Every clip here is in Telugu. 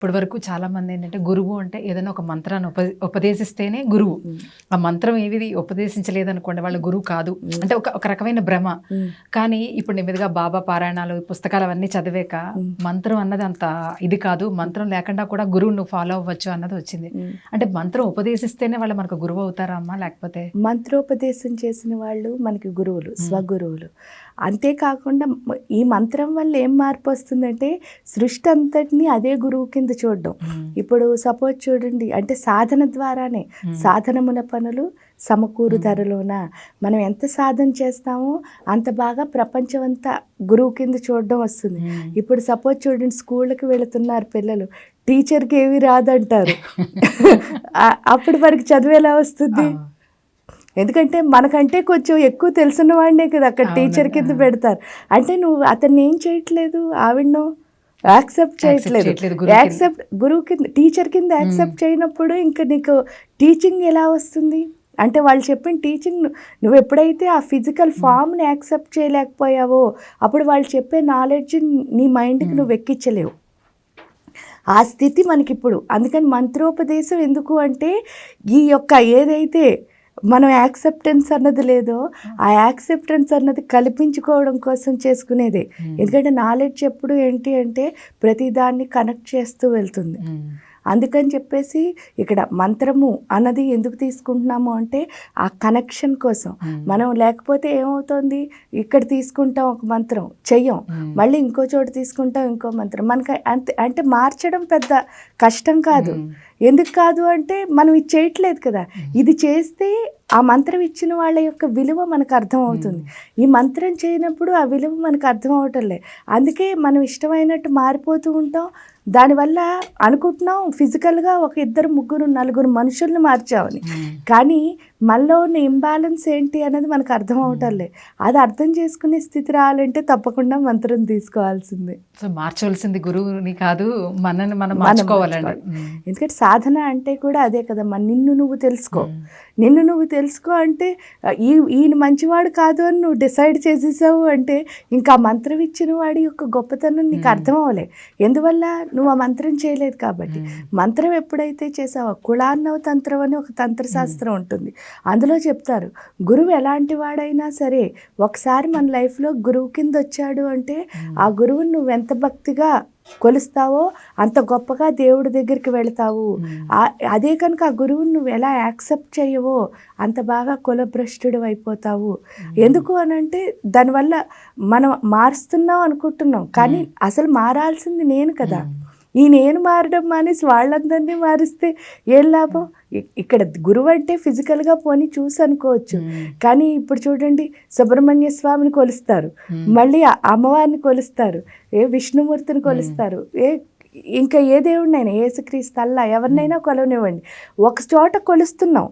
ఇప్పటి వరకు చాలా మంది ఏంటంటే గురువు అంటే ఏదైనా ఒక మంత్రాన్ని ఉప ఉపదేశిస్తేనే గురువు. ఆ మంత్రం ఏది ఉపదేశించలేదనుకోండి వాళ్ళ గురువు కాదు. అంటే ఒక ఒక రకమైన భ్రమ. కానీ ఇప్పుడు నెమ్మదిగా బాబా పారాయణాలు పుస్తకాలు అవన్నీ చదివాక మంత్రం అన్నది అంత ఇది కాదు. మంత్రం లేకుండా కూడా గురువు నువ్వు ఫాలో అవ్వచ్చు అన్నది వచ్చింది. అంటే మంత్రం ఉపదేశిస్తేనే వాళ్ళు మనకు గురువు అవుతారా అమ్మా? లేకపోతే? మంత్రోపదేశం చేసిన వాళ్ళు మనకి గురువులు స్వగురువులు. అంతేకాకుండా ఈ మంత్రం వల్ల ఏం మార్పు వస్తుందంటే సృష్టి అంతటిని అదే గురువు కింద చూడడం. ఇప్పుడు సపోజ్ చూడండి అంటే సాధన ద్వారానే సాధనమున పనులు సమకూరు ధరలోన? మనం ఎంత సాధన చేస్తామో అంత బాగా ప్రపంచం అంతా గురువు కింద చూడడం వస్తుంది. ఇప్పుడు సపోజ్ చూడండి స్కూళ్ళకి వెళుతున్నారు పిల్లలు టీచర్కి ఏవి రాదంటారు. అప్పుడు వారికి చదువు ఎలా వస్తుంది? ఎందుకంటే మనకంటే కొంచెం ఎక్కువ తెలిసిన వాడినే కదా అక్కడ టీచర్ కింద. పెడతారు. అంటే నువ్వు అతన్ని ఏం చేయట్లేదు ఆవిడను? యాక్సెప్ట్ చేయట్లేదు. యాక్సెప్ట్ గురువు కింద టీచర్ కింద యాక్సెప్ట్ చేయనప్పుడు ఇంకా నీకు టీచింగ్ ఎలా వస్తుంది? అంటే వాళ్ళు చెప్పిన టీచింగ్ నువ్వు ఎప్పుడైతే ఆ ఫిజికల్ ఫామ్ని యాక్సెప్ట్ చేయలేకపోయావో అప్పుడు వాళ్ళు చెప్పే నాలెడ్జ్ నీ మైండ్కి నువ్వు ఎక్కించలేవు ఆ స్థితి మనకిప్పుడు. అందుకని మంత్రోపదేశం ఎందుకు అంటే ఈ యొక్క ఏదైతే మనం యాక్సెప్టెన్స్ అన్నది లేదో ఆ యాక్సెప్టెన్స్ అన్నది కల్పించుకోవడం కోసం చేసుకునేదే. ఎందుకంటే నాలెడ్జ్ ఎప్పుడు ఏంటి అంటే ప్రతిదాన్ని కనెక్ట్ చేస్తూ వెళ్తుంది. అందుకని చెప్పేసి ఇక్కడ మంత్రము అన్నది ఎందుకు తీసుకుంటున్నాము అంటే ఆ కనెక్షన్ కోసం. మనం లేకపోతే ఏమవుతుంది? ఇక్కడ తీసుకుంటాం ఒక మంత్రం చెయ్యం. మళ్ళీ ఇంకో చోట తీసుకుంటాం ఇంకో మంత్రం. మనకి అంటే మార్చడం పెద్ద కష్టం కాదు. ఎందుకు కాదు అంటే మనం ఇది చేయట్లేదు కదా. ఇది చేస్తే ఆ మంత్రం ఇచ్చిన వాళ్ళ యొక్క విలువ మనకు అర్థం అవుతుంది ఈ మంత్రం చేయనప్పుడు ఆ విలువ మనకు అర్థం అవటంలే అందుకే మనం ఇష్టమైనట్టు మారిపోతూ ఉంటాం. దానివల్ల అనుకుంటున్నాం ఫిజికల్గా ఒక ఇద్దరు ముగ్గురు నలుగురు మనుషుల్ని మార్చామని. కానీ మనలో ఉన్న ఇంబ్యాలెన్స్ ఏంటి అనేది మనకు అర్థం అవటంలే. అది అర్థం చేసుకునే స్థితి రావాలంటే తప్పకుండా మంత్రం తీసుకోవాల్సిందే. సో మార్చవలసింది గురువుని కాదు మనని మనం మనం మార్చుకోవాలండి. మార్చుకోవాలి. ఎందుకంటే సాధన అంటే కూడా అదే కదమ్మా నిన్ను నువ్వు తెలుసుకో. నిన్ను నువ్వు తెలుసుకో అంటే ఈ ఈయన మంచివాడు కాదు అని నువ్వు డిసైడ్ చేసేసావు అంటే ఇంకా మంత్రం ఇచ్చిన వాడి యొక్క గొప్పతనం నీకు అర్థం అవ్వలే. ఎందువల్ల? నువ్వు ఆ మంత్రం చేయలేదు కాబట్టి. మంత్రం ఎప్పుడైతే చేసావో కుళాన్నవ తంత్రం అని ఒక తంత్రశాస్త్రం ఉంటుంది. అందులో చెప్తారు గురువు ఎలాంటి వాడైనా సరే ఒకసారి మన లైఫ్లో గురువు కింద వచ్చాడు అంటే ఆ గురువుని నువ్వు ఎంత భక్తిగా కొలుస్తావో అంత గొప్పగా దేవుడి దగ్గరికి వెళతావు. అదే కనుక ఆ గురువుని నువ్వు ఎలా యాక్సెప్ట్ చేయవో అంత బాగా కులభ్రష్టుడు అయిపోతావు. ఎందుకు అని అంటే దానివల్ల మనం మారుస్తున్నాం అనుకుంటున్నాం. కానీ అసలు మారాల్సింది నేను కదా. ఈ నేను మారడం మానేసి వాళ్ళందరినీ మారిస్తే ఏం లాభం? ఇక్కడ గురువు అంటే ఫిజికల్గా పోనీ చూసి అనుకోవచ్చు కానీ ఇప్పుడు చూడండి సుబ్రహ్మణ్య స్వామిని కొలుస్తారు. మళ్ళీ అమ్మవారిని కొలుస్తారు. ఏ విష్ణుమూర్తిని కొలుస్తారు. ఏ ఇంకా ఏ దేవుడినైనా ఏసుక్రీస్తు అల్లా ఎవరినైనా కొలవనివ్వండి. ఒక చోట కొలుస్తున్నాం.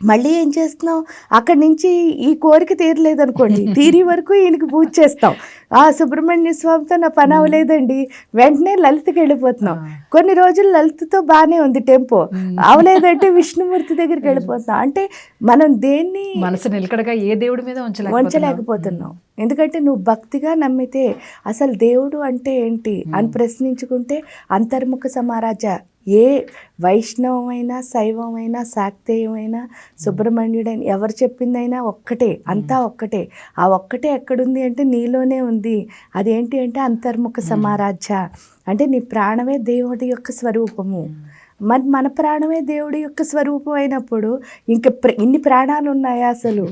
మళ్ళీ ఏం చేస్తున్నాం అక్కడి నుంచి ఈ కోరిక తీరలేదు అనుకోండి తీరి వరకు ఈయనకి పూజ చేస్తాం. ఆ సుబ్రహ్మణ్య స్వామితో నా పని అవ్వలేదండి. వెంటనే లలితకి వెళ్ళిపోతున్నాం. కొన్ని రోజులు లలితతో బాగానే ఉంది టెంపో. అవలేదంటే విష్ణుమూర్తి దగ్గరికి వెళ్ళిపోతున్నాం. అంటే మనం దేన్ని మనసు నిలకడగా ఏ దేవుడి మీద ఉంచలేకపోతున్నాం. ఎందుకంటే నువ్వు భక్తిగా నమ్మితే అసలు దేవుడు అంటే ఏంటి అని ప్రశ్నించుకుంటే అంతర్ముఖ సమారాజ ఏ వైష్ణవమైనా శైవమైనా శాక్తేయమైనా సుబ్రహ్మణ్యుడైన ఎవరు చెప్పిందైనా ఒక్కటే అంతా ఒక్కటే. ఆ ఒక్కటే ఎక్కడుంది అంటే నీలోనే ఉంది. అదేంటి అంటే అంతర్ముఖ సమారాధ్య. అంటే నీ ప్రాణమే దేవుడి యొక్క స్వరూపము. మరి మన ప్రాణమే దేవుడి యొక్క స్వరూపం అయినప్పుడు ఇంక ఇన్ని ప్రాణాలు ఉన్నాయా అసలు?